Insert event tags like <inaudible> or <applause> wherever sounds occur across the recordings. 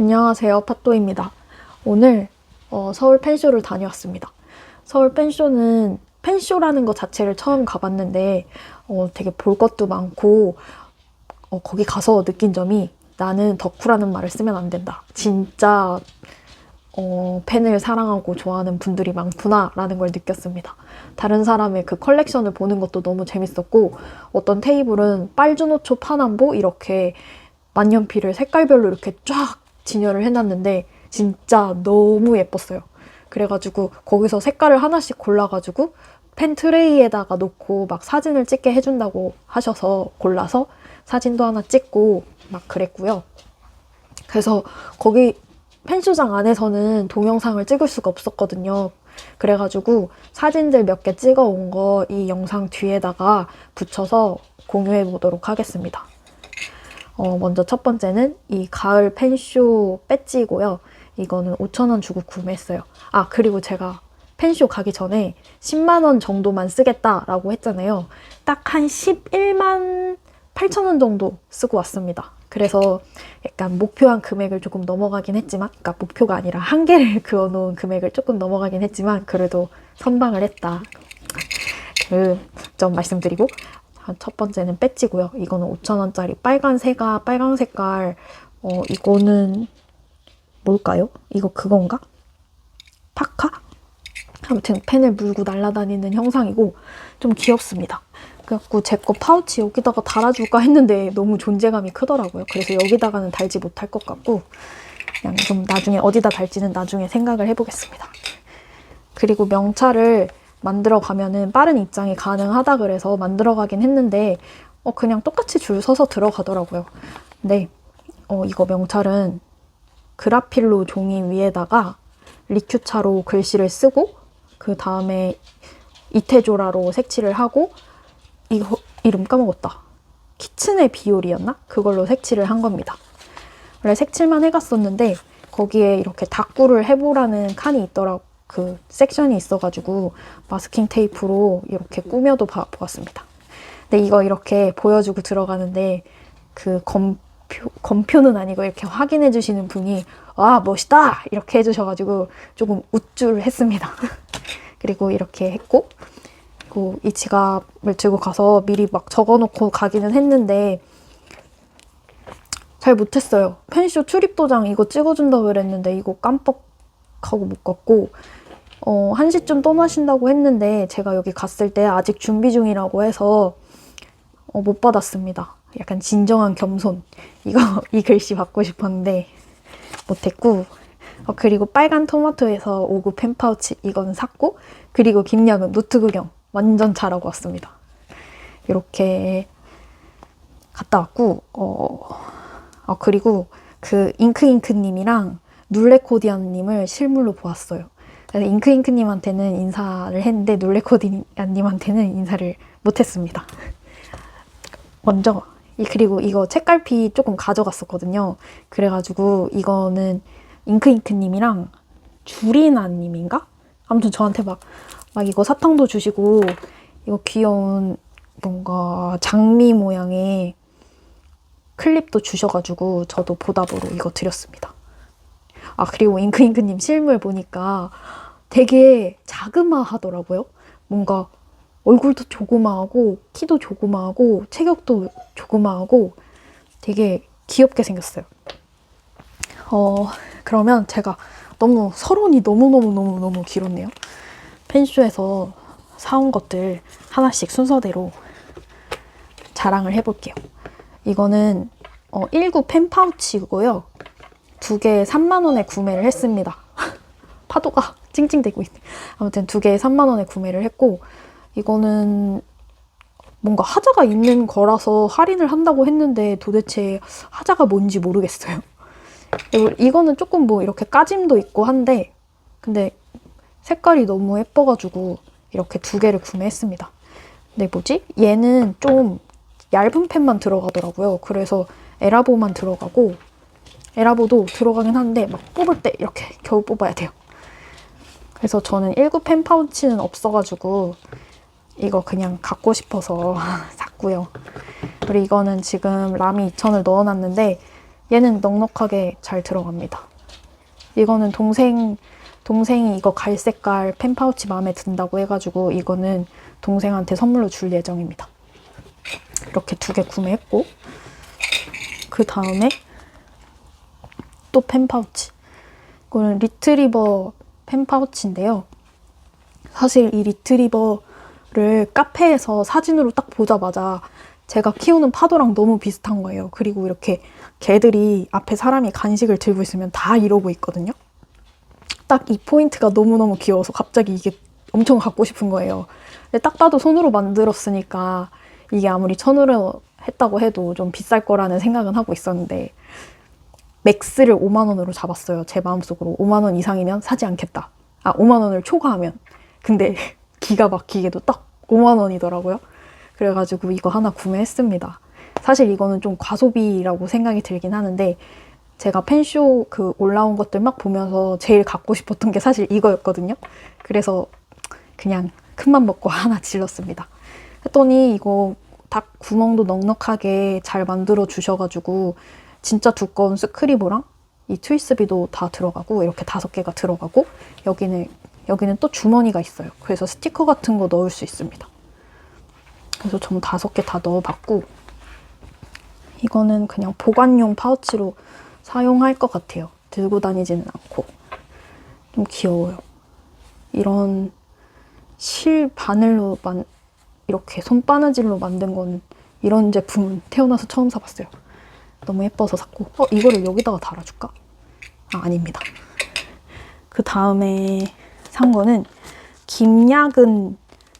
안녕하세요. 팟도입니다. 오늘 어, 서울 펜쇼를 다녀왔습니다. 서울 펜쇼는 펜쇼라는 것 자체를 처음 가봤는데 어, 되게 볼 것도 많고 어, 거기 가서 느낀 점이 나는 덕후라는 말을 쓰면 안 된다. 진짜 어, 펜을 사랑하고 좋아하는 분들이 많구나라는 걸 느꼈습니다. 다른 사람의 그 컬렉션을 보는 것도 너무 재밌었고 어떤 테이블은 빨주노초 파남보 이렇게 만년필을 색깔별로 이렇게 쫙 진열을 해놨는데 진짜 너무 예뻤어요. 그래가지고 거기서 색깔을 하나씩 골라가지고 펜 트레이에다가 놓고 막 사진을 찍게 해준다고 하셔서 골라서 사진도 하나 찍고 막 그랬고요. 그래서 거기 펜쇼장 안에서는 동영상을 찍을 수가 없었거든요. 그래가지고 사진들 몇 개 찍어 온 거 이 영상 뒤에다가 붙여서 공유해 보도록 하겠습니다. 어, 먼저 첫 번째는 이 가을 펜쇼 배지고요. 이거는 5,000원 주고 구매했어요. 아, 그리고 제가 펜쇼 가기 전에 10만원 정도만 쓰겠다라고 했잖아요. 딱 한 11만 8천원 정도 쓰고 왔습니다. 그래서 약간 목표한 금액을 조금 넘어가긴 했지만, 그러니까 목표가 아니라 한계를 <laughs> 그어놓은 금액을 조금 넘어가긴 했지만, 그래도 선방을 했다. 그 점 말씀드리고, 첫 번째는 배지고요. 이거는 5,000원짜리 빨간 색아, 빨강 색깔, 어, 이거는 뭘까요? 이거 그건가? 파카? 아무튼 펜을 물고 날아다니는 형상이고 좀 귀엽습니다. 그래갖고 제 거 파우치 여기다가 달아줄까 했는데 너무 존재감이 크더라고요. 그래서 여기다가는 달지 못할 것 같고 그냥 좀 나중에 어디다 달지는 나중에 생각을 해보겠습니다. 그리고 명찰을 만들어 가면은 빠른 입장이 가능하다 그래서 만들어 가긴 했는데 어 그냥 똑같이 줄 서서 들어가더라고요. 근데 어 이거 명찰은 그라필로 종이 위에다가 리큐차로 글씨를 쓰고 그 다음에 이태조라로 색칠을 하고 이거 이름 까먹었다. 키친의 비올이었나? 그걸로 색칠을 한 겁니다. 원래 색칠만 해갔었는데 거기에 이렇게 다꾸를 해보라는 칸이 있더라고 그 섹션이 있어가지고 마스킹 테이프로 이렇게 꾸며도 봐, 보았습니다. 근데 이거 이렇게 보여주고 들어가는데 그 검표, 검표는 아니고 이렇게 확인해 주시는 분이 와 멋있다 이렇게 해주셔가지고 조금 우쭐했습니다. <laughs> 그리고 이렇게 했고 그리고 이 지갑을 들고 가서 미리 막 적어놓고 가기는 했는데 잘 못했어요. 펜쇼 출입 도장 이거 찍어준다고 그랬는데 이거 깜빡하고 못 갔고 어, 1시쯤 떠나신다고 했는데 제가 여기 갔을 때 아직 준비 중이라고 해서 어, 못 받았습니다. 약간 진정한 겸손. <laughs> 이거 이 글씨 받고 싶었는데 못했고 어, 그리고 빨간 토마토에서 오구 펜 파우치 이거는 샀고 그리고 김약은 노트 구경 완전 잘하고 왔습니다. 이렇게 갔다 왔고 어, 어 그리고 그 잉크잉크님이랑 눌레코디언님을 실물로 보았어요. 그래서 잉크잉크님한테는 인사를 했는데 눌레코디언님한테는 인사를 못했습니다. <laughs> 먼저 이 그리고 이거 책갈피 조금 가져갔었거든요. 그래가지고 이거는 잉크잉크님이랑 주리나님인가? 아무튼 저한테 막, 막 이거 사탕도 주시고 이거 귀여운 뭔가 장미 모양의 클립도 주셔가지고 저도 보답으로 이거 드렸습니다. 아 그리고 잉크잉크님 실물 보니까 되게 자그마하더라고요. 뭔가 얼굴도 조그마하고 키도 조그마하고 체격도 조그마하고 되게 귀엽게 생겼어요. 어 그러면 제가 너무 서론이 너무너무너무너무 길었네요. 펜쇼에서 사온 것들 하나씩 순서대로 자랑을 해볼게요. 이거는 어, 19 펜 파우치고요. 두 개에 3만원에 구매를 했습니다. <laughs> 파도가 찡찡대고 있네. 아무튼 두 개에 3만 원에 구매를 했고, 이거는 뭔가 하자가 있는 거라서 할인을 한다고 했는데 도대체 하자가 뭔지 모르겠어요. 이거는 조금 뭐 이렇게 까짐도 있고 한데 근데 색깔이 너무 예뻐가지고 이렇게 두 개를 구매했습니다. 근데 뭐지? 얘는 좀 얇은 펜만 들어가더라고요. 그래서 에라보만 들어가고 에라보도 들어가긴 하는데 막 뽑을 때 이렇게 겨우 뽑아야 돼요. 그래서 저는 19 펜 파우치는 없어가지고 이거 그냥 갖고 싶어서 <laughs> 샀고요. 그리고 이거는 지금 라미 2000을 넣어놨는데 얘는 넉넉하게 잘 들어갑니다. 이거는 동생 동생이 이거 갈색깔 펜 파우치 마음에 든다고 해가지고 이거는 동생한테 선물로 줄 예정입니다. 이렇게 두 개 구매했고 그 다음에 또 펜 파우치. 이거는 리트리버 펜 파우치인데요. 사실 이 리트리버를 카페에서 사진으로 딱 보자마자 제가 키우는 파도랑 너무 비슷한 거예요. 그리고 이렇게 개들이 앞에 사람이 간식을 들고 있으면 다 이러고 있거든요. 딱 이 포인트가 너무너무 귀여워서 갑자기 이게 엄청 갖고 싶은 거예요. 근데 딱 봐도 손으로 만들었으니까 이게 아무리 천으로 했다고 해도 좀 비쌀 거라는 생각은 하고 있었는데 맥스를 5만 원으로 잡았어요. 제 마음속으로 5만 원 이상이면 사지 않겠다. 아 5만 원을 초과하면. 근데 <laughs> 기가 막히게도 딱 5만 원이더라고요. 그래가지고 이거 하나 구매했습니다. 사실 이거는 좀 과소비라고 생각이 들긴 하는데 제가 펜쇼 그 올라온 것들 막 보면서 제일 갖고 싶었던 게 사실 이거였거든요. 그래서 그냥 큰맘 먹고 <laughs> 하나 질렀습니다. 했더니 이거 닭 구멍도 넉넉하게 잘 만들어 주셔가지고 진짜 두꺼운 스크리버랑 이 트위스비도 다 들어가고 이렇게 다섯 개가 들어가고 여기는 여기는 또 주머니가 있어요. 그래서 스티커 같은 거 넣을 수 있습니다. 그래서 전 다섯 개 다 넣어봤고 이거는 그냥 보관용 파우치로 사용할 것 같아요. 들고 다니지는 않고 좀 귀여워요. 이런 실 바늘로 만 이렇게 손바느질로 만든 건 이런 제품은 태어나서 처음 사봤어요. 너무 예뻐서 샀고 어 이거를 여기다가 달아줄까? 아 아닙니다. 그 다음에 산 거는 김야근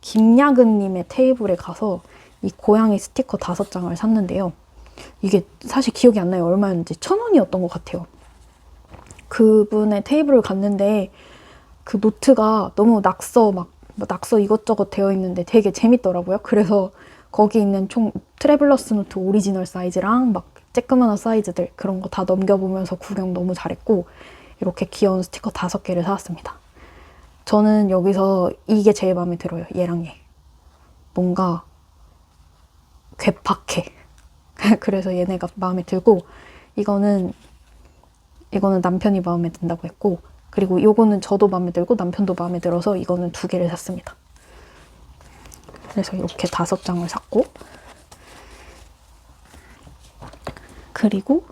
김야근님의 테이블에 가서 이 고양이 스티커 다섯 장을 샀는데요. 이게 사실 기억이 안 나요. 얼마였는지 천 원이었던 것 같아요. 그분의 테이블을 갔는데 그 노트가 너무 낙서 막뭐 낙서 이것저것 되어 있는데 되게 재밌더라고요. 그래서 거기 있는 총 트래블러스 노트 오리지널 사이즈랑 막 쬐끄만한 사이즈들 그런 거 다 넘겨보면서 구경 너무 잘했고 이렇게 귀여운 스티커 다섯 개를 사왔습니다. 저는 여기서 이게 제일 마음에 들어요. 얘랑 얘. 뭔가 괴팍해. <laughs> 그래서 얘네가 마음에 들고 이거는 이거는 남편이 마음에 든다고 했고 그리고 요거는 저도 마음에 들고 남편도 마음에 들어서 이거는 두 개를 샀습니다. 그래서 이렇게 다섯 장을 샀고 그리고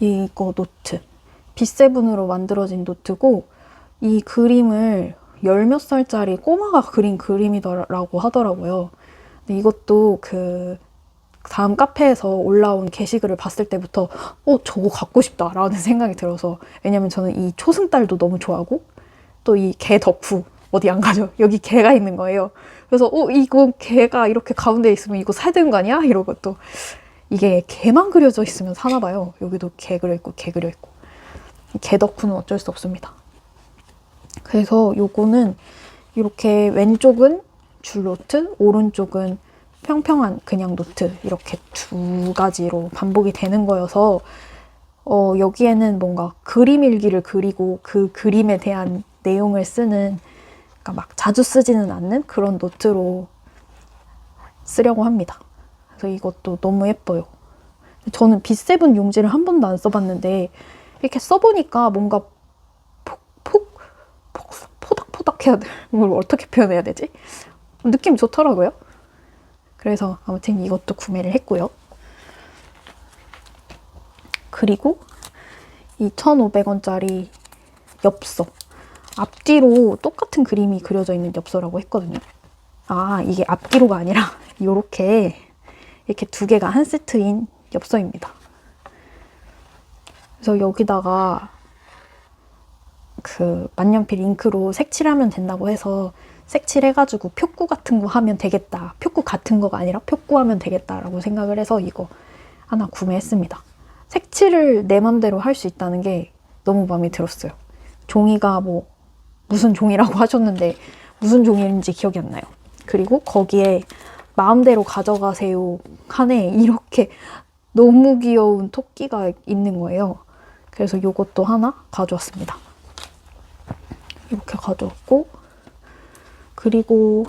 이거 노트 B7으로 만들어진 노트고 이 그림을 열 몇 살짜리 꼬마가 그린 그림이더라고 하더라고요. 이것도 그 다음 카페에서 올라온 게시글을 봤을 때부터 어 저거 갖고 싶다라는 생각이 들어서 왜냐면 저는 이 초승달도 너무 좋아하고 또 이 개 덕후 어디 안 가죠? 여기 개가 있는 거예요. 그래서 어 이거 개가 이렇게 가운데 있으면 이거 사야 되는 거 아니야? 이러고 또 이게 개만 그려져 있으면 사나 봐요. 여기도 개 그려 있고 개 그려 있고. 개 덕후는 어쩔 수 없습니다. 그래서 요거는 이렇게 왼쪽은 줄 노트 오른쪽은 평평한 그냥 노트 이렇게 두 가지로 반복이 되는 거여서 어, 여기에는 뭔가 그림 일기를 그리고 그 그림에 대한 내용을 쓰는 그러니까 막 자주 쓰지는 않는 그런 노트로 쓰려고 합니다. 그래서 이것도 너무 예뻐요. 저는 B7 용지를 한 번도 안 써봤는데 이렇게 써보니까 뭔가 폭, 폭, 폭, 포닥포닥 해야 돼. <laughs> 뭘 어떻게 표현해야 되지? 느낌 좋더라고요. 그래서 아무튼 이것도 구매를 했고요. 그리고 이 1,500원짜리 엽서. 앞뒤로 똑같은 그림이 그려져 있는 엽서라고 했거든요. 아, 이게 앞뒤로가 아니라 <laughs> 이렇게 이렇게 두 개가 한 세트인 엽서입니다. 그래서 여기다가 그 만년필 잉크로 색칠하면 된다고 해서 색칠해가지고 표구 같은 거 하면 되겠다. 표구 같은 거가 아니라 표구하면 되겠다라고 생각을 해서 이거 하나 구매했습니다. 색칠을 내 맘대로 할 수 있다는 게 너무 마음에 들었어요. 종이가 뭐 무슨 종이라고 <laughs> 하셨는데 무슨 종이인지 기억이 안 나요. 그리고 거기에 마음대로 가져가세요 칸에 이렇게 너무 귀여운 토끼가 있는 거예요. 그래서 이것도 하나 가져왔습니다. 이렇게 가져왔고 그리고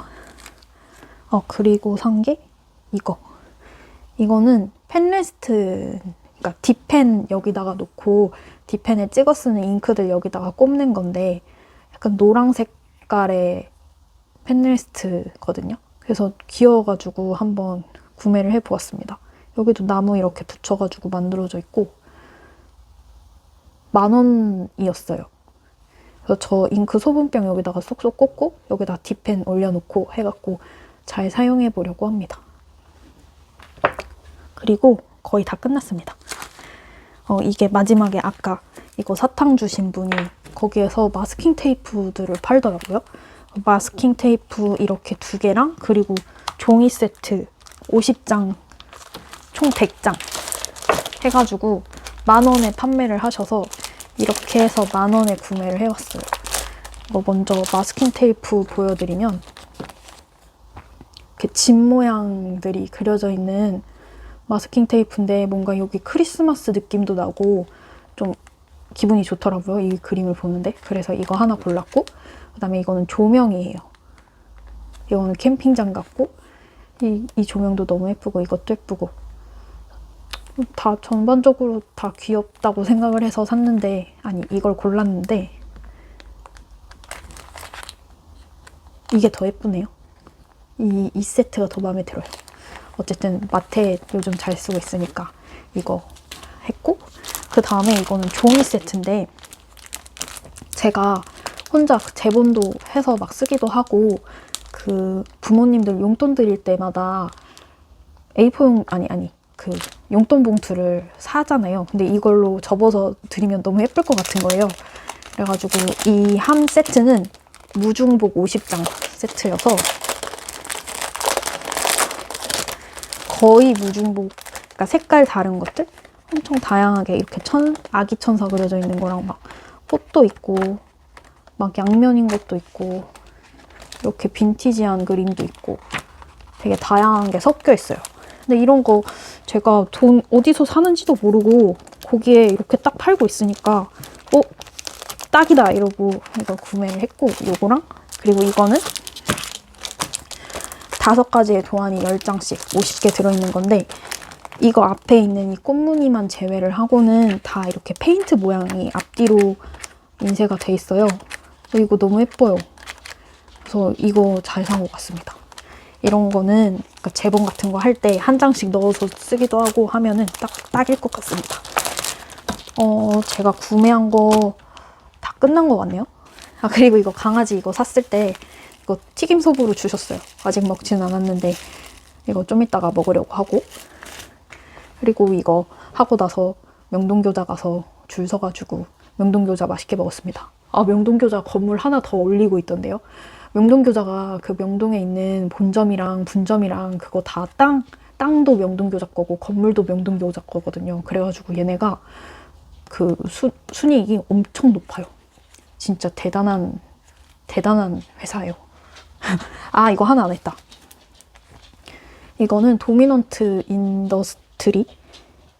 어 그리고 산 게 이거 이거는 펜레스트 그러니까 딥펜 여기다가 놓고 딥펜에 찍어 쓰는 잉크들 여기다가 꼽는 건데 약간 노랑 색깔의 펜리스트거든요. 그래서 귀여워가지고 한번 구매를 해보았습니다. 여기도 나무 이렇게 붙여가지고 만들어져 있고 만 원이었어요. 그래서 저 잉크 소분병 여기다가 쏙쏙 꽂고 여기다 딥펜 올려놓고 해갖고 잘 사용해 보려고 합니다. 그리고 거의 다 끝났습니다. 어, 이게 마지막에 아까 이거 사탕 주신 분이 거기에서 마스킹 테이프들을 팔더라고요. 마스킹 테이프 이렇게 두 개랑 그리고 종이 세트 50장 총 100장 해가지고 만 원에 판매를 하셔서 이렇게 해서 만 원에 구매를 해왔어요. 이거 먼저 마스킹 테이프 보여드리면 이렇게 집 모양들이 그려져 있는 마스킹 테이프인데 뭔가 여기 크리스마스 느낌도 나고 좀 기분이 좋더라고요. 이 그림을 보는데. 그래서 이거 하나 골랐고 그 다음에 이거는 조명이에요. 이거는 캠핑장 같고 이, 이 조명도 너무 예쁘고 이것도 예쁘고 다 전반적으로 다 귀엽다고 생각을 해서 샀는데 아니 이걸 골랐는데 이게 더 예쁘네요. 이, 이 세트가 더 마음에 들어요. 어쨌든 마테 요즘 잘 쓰고 있으니까 이거 했고 그 다음에 이거는 종이 세트인데 제가 혼자 그 재본도 해서 막 쓰기도 하고 그 부모님들 용돈 드릴 때마다 A4용 아니 아니 그 용돈 봉투를 사잖아요. 근데 이걸로 접어서 드리면 너무 예쁠 것 같은 거예요. 그래가지고 이한 세트는 무중복 50장 세트여서 거의 무중복, 그러니까 색깔 다른 것들 엄청 다양하게 이렇게 천 아기 천사 그려져 있는 거랑 막 꽃도 있고 막 양면인 것도 있고 이렇게 빈티지한 그림도 있고 되게 다양한 게 섞여 있어요. 근데 이런 거 제가 돈 어디서 사는지도 모르고 거기에 이렇게 딱 팔고 있으니까 어 딱이다 이러고 이거 구매를 했고 요거랑 그리고 이거는 다섯 가지의 도안이 10장씩 50개 들어있는 건데 이거 앞에 있는 이 꽃무늬만 제외를 하고는 다 이렇게 페인트 모양이 앞뒤로 인쇄가 돼 있어요. 어, 이거 너무 예뻐요. 그래서 이거 잘 산 것 같습니다. 이런 거는 그러니까 재본 같은 거 할 때 한 장씩 넣어서 쓰기도 하고 하면은 딱 딱일 것 같습니다. 어, 제가 구매한 거 다 끝난 것 같네요. 아, 그리고 이거 강아지 이거 샀을 때 이거 튀김 소보로 주셨어요. 아직 먹지는 않았는데 이거 좀 이따가 먹으려고 하고 그리고 이거 하고 나서 명동교자 가서 줄 서가지고 명동교자 맛있게 먹었습니다. 아 명동교자 건물 하나 더 올리고 있던데요. 명동교자가 그 명동에 있는 본점이랑 분점이랑 그거 다 땅 땅도 명동교자 거고 건물도 명동교자 거거든요. 그래가지고 얘네가 그 수, 순이익이 엄청 높아요. 진짜 대단한 대단한 회사예요. <laughs> 아 이거 하나 안 했다. 이거는 도미넌트 인더스트리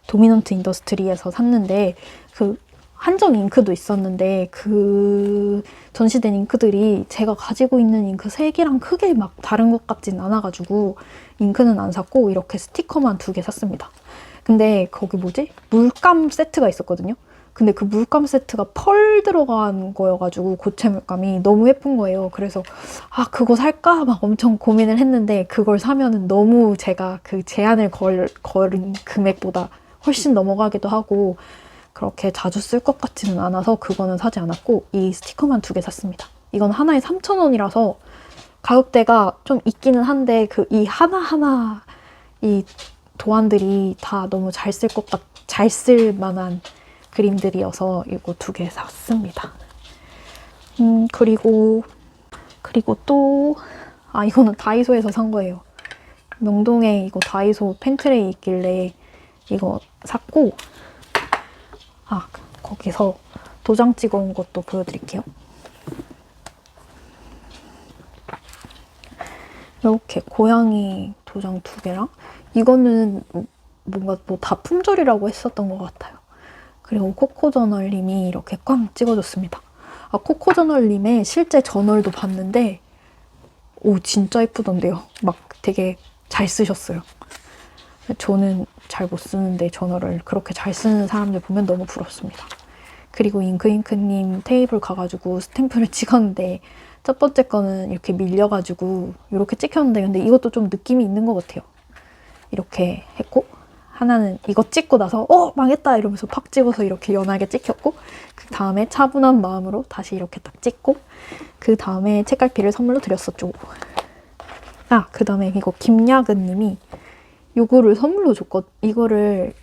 도미넌트 인더스트리에서 샀는데 그 한정 잉크도 있었는데 그 전시된 잉크들이 제가 가지고 있는 잉크 색이랑 크게 막 다른 것 같진 않아가지고 잉크는 안 샀고 이렇게 스티커만 두 개 샀습니다. 근데 거기 뭐지? 물감 세트가 있었거든요. 근데 그 물감 세트가 펄 들어간 거여가지고 고체 물감이 너무 예쁜 거예요. 그래서 아 그거 살까 막 엄청 고민을 했는데 그걸 사면은 너무 제가 그 제한을 걸 걸은 금액보다 훨씬 넘어가기도 하고 그렇게 자주 쓸 것 같지는 않아서 그거는 사지 않았고 이 스티커만 두 개 샀습니다. 이건 하나에 3,000원이라서 가격대가 좀 있기는 한데 그 이 하나하나 이 도안들이 다 너무 잘 쓸 것 같, 잘 쓸 만한 그림들이어서 이거 두 개 샀습니다. 음, 그리고, 그리고 또, 아, 이거는 다이소에서 산 거예요. 명동에 이거 다이소 팬트레이 있길래 이거 샀고, 아, 거기서 도장 찍어 온 것도 보여드릴게요. 이렇게 고양이 도장 두 개랑 이거는 뭔가 뭐 다 품절이라고 했었던 것 같아요. 그리고 코코저널님이 이렇게 꽝 찍어줬습니다. 아, 코코저널님의 실제 저널도 봤는데 오 진짜 예쁘던데요. 막 되게 잘 쓰셨어요. 저는 잘 못 쓰는데 전어를 그렇게 잘 쓰는 사람들 보면 너무 부럽습니다. 그리고 잉크잉크님 테이블 가가지고 스탬프를 <laughs> 찍었는데 첫 번째 거는 이렇게 밀려가지고 이렇게 찍혔는데 근데 이것도 좀 느낌이 있는 것 같아요. 이렇게 했고 하나는 이거 찍고 나서 어 망했다 이러면서 팍 찍어서 이렇게 연하게 찍혔고 그 다음에 차분한 마음으로 다시 이렇게 딱 찍고 그 다음에 책갈피를 선물로 드렸었죠. 아 그 다음에 이거 김야근님이 요거를 선물로 줬거 이거를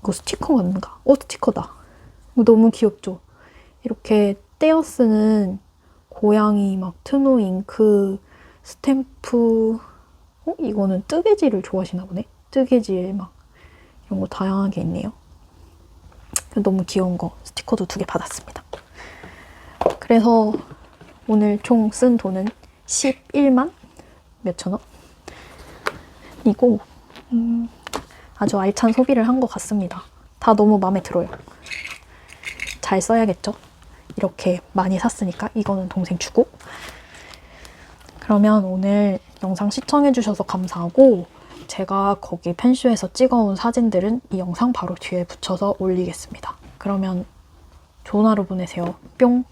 이거 스티커 맞는가? 어 스티커다. 너무 귀엽죠? 이렇게 떼어 쓰는 고양이 막 트노 잉크 스탬프 어? 이거는 뜨개질을 좋아하시나 보네. 뜨개질 막 이런 거 다양하게 있네요. 너무 귀여운 거 스티커도 두 개 받았습니다. 그래서 오늘 총 쓴 돈은 11만 몇천 원? 이고 음, 아주 알찬 소비를 한 것 같습니다. 다 너무 마음에 들어요. 잘 써야겠죠? 이렇게 많이 샀으니까 이거는 동생 주고 그러면 오늘 영상 시청해주셔서 감사하고 제가 거기 펜쇼에서 찍어온 사진들은 이 영상 바로 뒤에 붙여서 올리겠습니다. 그러면 좋은 하루 보내세요. 뿅!